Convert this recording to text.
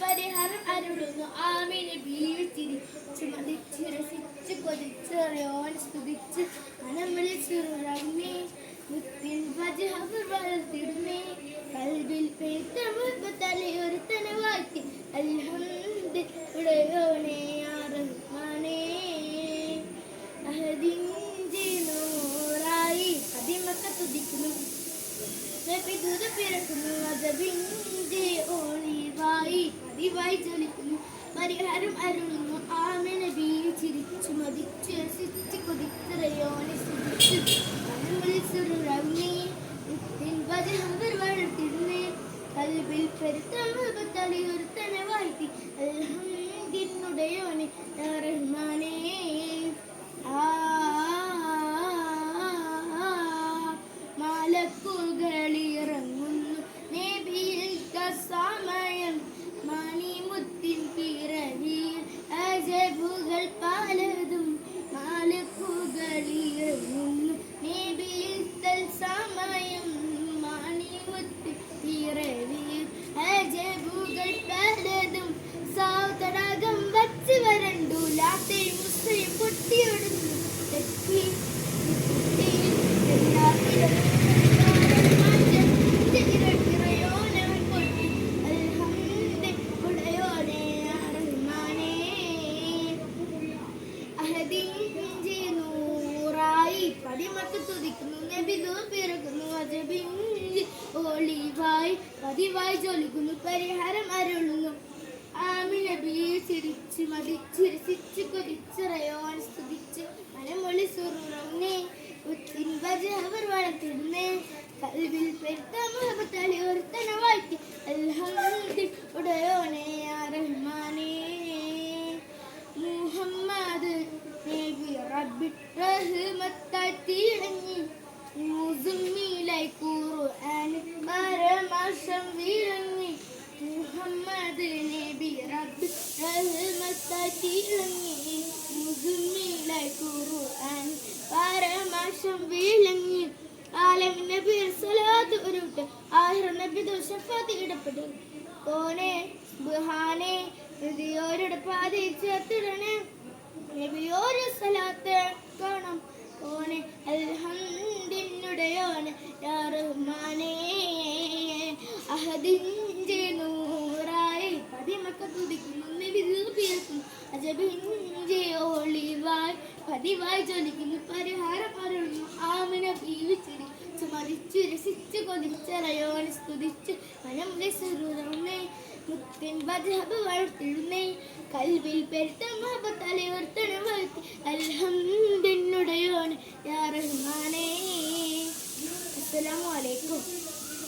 പരിഹാരം അരുളുന്നു ആമിനെ ബീഴ്ത്തിരി ചുമതിച്ച് രസിച്ച് കൊതിച്ചറിയോൻ സ്തുതിച്ച് മനം വിളിച്ചുറങ്ങി മുത്തിൻ വജഹബ് വളർത്തിടുമേ കൽവിൽ പേത്ത പിറക്കുന്നു അജബിന്റെ ഒളിവായി പതിവായി പരിഹാരം അരുളുന്നു. പിറവിയിൽ അജബുകൾ പലതും സൗതടകം വച്ച് വരണ്ടു ലാത്തെ മുസ്ലിം പൊട്ടിയൊടുന്നു തെറ്റി പതിവായി പതിവായി ജോലിക്കുന്നു. പരിഹാരം അരുളുന്നു. ആമിന ബീ ചിരിച്ച് മതിച്ചിരിച്ച് കൊതിച്ചിറയോൻ സ്തുതിച്ച് മനമൊളി സുറുറങ്ങി അവർ വളർത്തിരുന്നേ കൽവിൽ പെരുത്ത മുഹബത്തലി ഒരുത്തന വാഴ്ത്തി. അൽഹംദി ഉടയോനെ യാ റഹ്മാനേ. മുഹമ്മദ് നബി റബ്ബി റഹ്മത്തായി തിളങ്ങി. നബി റബ്ബി റഹ്മത്തായി തിളങ്ങി മുസുമ്മിലായി ഖുർആൻ പരമാശം വിളങ്ങി ആലം നബി സ്വലാത്ത് ഉരുട്ട്. ആഹിർ നബി ദുഷഫാത്ത് ഇടപെട്ടു കോനെ ബുഹാനെ നബിയോരുടെ പാതി ചേർത്തിടണേ. നബിയോര് സ്വലാത്ത് കാണാം. ഓനെ അൽഹംദിനുടയോനെ. യാ റഹ്മാനേ അഹദിന്റെ പതിവായി ജോലിക്കുന്നു പരിഹാര പറയുന്നു ആമന ജീവിച്ചിരി ചുമരിച്ചു രസിച്ചു കൊതിച്ചറയോനെ സ്തുതിച്ചു. മനം സുഹൃതമേ മുത്തിൻ വധബ് വളർത്തിടുന്നേ കൽവിൽ പെരുത്ത വളർത്തി അൽഹംദിനുടയോനെ യാ റഹ്മാനേ. അസ്സലാമലൈക്കും